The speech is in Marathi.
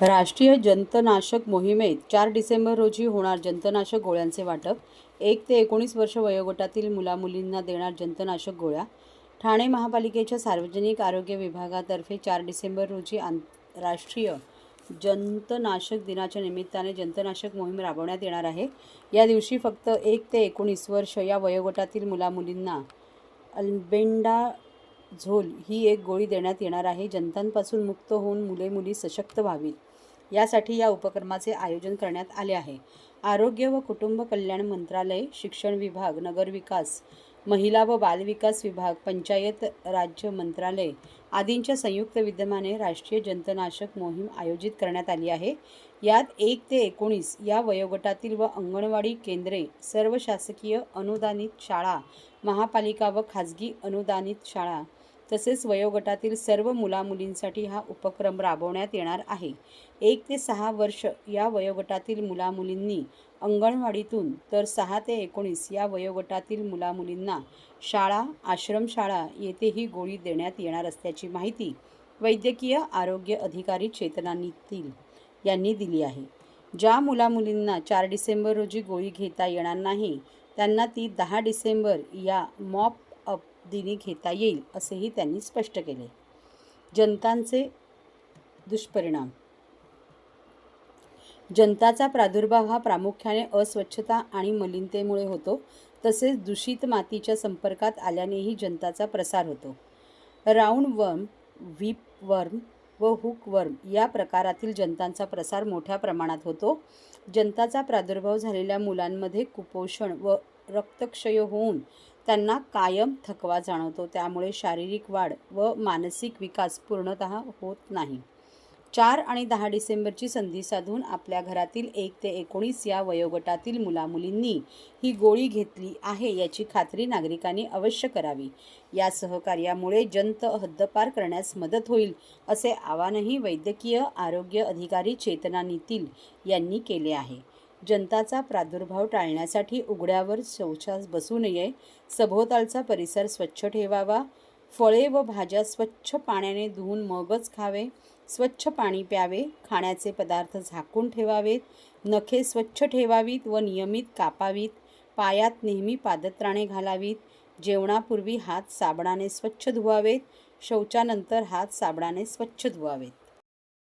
राष्ट्रीय जंतनाशक मोहिमेत चार डिसेंबर रोजी होणार जंतनाशक गोळ्यांचे वाटप. एक ते एकोणीस वर्ष वयोगटातील मुलामुलींना देणार जंतनाशक गोळ्या. ठाणे महापालिकेच्या सार्वजनिक आरोग्य विभागातर्फे चार डिसेंबर रोजी आं राष्ट्रीय जंतनाशक दिनाच्या निमित्ताने जंतनाशक मोहीम राबवण्यात येणार आहे. या दिवशी फक्त एक ते एकोणीस वर्ष या वयोगटातील मुलामुलींना अल्बेंडा झोल ही एक गोळी देण्यात येणार आहे. जनतांपासून मुक्त होऊन मुले मुली सशक्त व्हावीत. यासाठी या उपक्रमाचे आयोजन करण्यात आले आहे. आरोग्य व कुटुंब कल्याण मंत्रालय शिक्षण विभाग नगरविकास महिला व बालविकास विभाग पंचायत राज्य मंत्रालय आदींच्या संयुक्त विद्यमाने राष्ट्रीय जंतनाशक मोहीम आयोजित करण्यात आली आहे. यात एक ते एकोणीस या वयोगटातील व अंगणवाडी केंद्रे सर्व शासकीय अनुदानित शाळा महापालिका व खाजगी अनुदानित शाळा तसेच वयोगटातील सर्व मुलामुलींसाठी हा उपक्रम राबवण्यात येणार आहे. एक ते सहा वर्ष या वयोगटातील मुलामुलींनी अंगणवाडीतून तर सहा ते एकोणीस या वयोगटातील मुलामुलींना शाळा आश्रमशाळा येथे ही गोळी देण्यात येणार असल्याची माहिती वैद्यकीय आरोग्य अधिकारी चेतना नितील यांनी दिली आहे. ज्या मुलामुलींना चार डिसेंबर रोजी गोळी घेता येणार नाही त्यांना ती दहा डिसेंबर या मॉप अप घेता येईल असेही त्यांनी स्पष्ट केले. जनतांचे दुष्परिणाम. जनताचा प्रादुर्भाव हा प्रामुख्याने अस्वच्छता आणि मलिनतेमुळे होतो तसेच दूषित मातीच्या संपर्कात आल्यानेही जनताचा प्रसार होतो. राऊंड वर्म व्हीप वर्म व हुक वर्म या प्रकारातील जनतांचा प्रसार मोठ्या प्रमाणात होतो. जनताचा प्रादुर्भाव झालेल्या मुलांमध्ये कुपोषण व रक्तक्षय होऊन त्यांना कायम थकवा जाणवतो. त्यामुळे शारीरिक वाढ व मानसिक विकास पूर्णतः होत नाही. चार आणि दहा डिसेंबरची संधी साधून आपल्या घरातील एक ते एकोणीस या वयोगटातील मुलामुलींनी ही गोळी घेतली आहे याची खात्री नागरिकांनी अवश्य करावी. या सहकार्यामुळे जंत हद्दपार करण्यास मदत होईल असे आवाहनही वैद्यकीय आरोग्य अधिकारी चेतना नितील यांनी केले आहे. जनताचा प्रादुर्भाव टाळण्यासाठी उघड्यावर शौचास बसू नये सभोवतालचा परिसर स्वच्छ ठेवावा फळे व भाज्या स्वच्छ पाण्याने धुवून मगच खावे स्वच्छ पाणी प्यावे खाण्याचे पदार्थ झाकून ठेवावेत नखे स्वच्छ ठेवावीत व नियमित कापावीत पायात नेहमी पादत्राणे घालावीत जेवणापूर्वी हात साबणाने स्वच्छ धुवावेत शौचानंतर हात साबणाने स्वच्छ धुवावेत.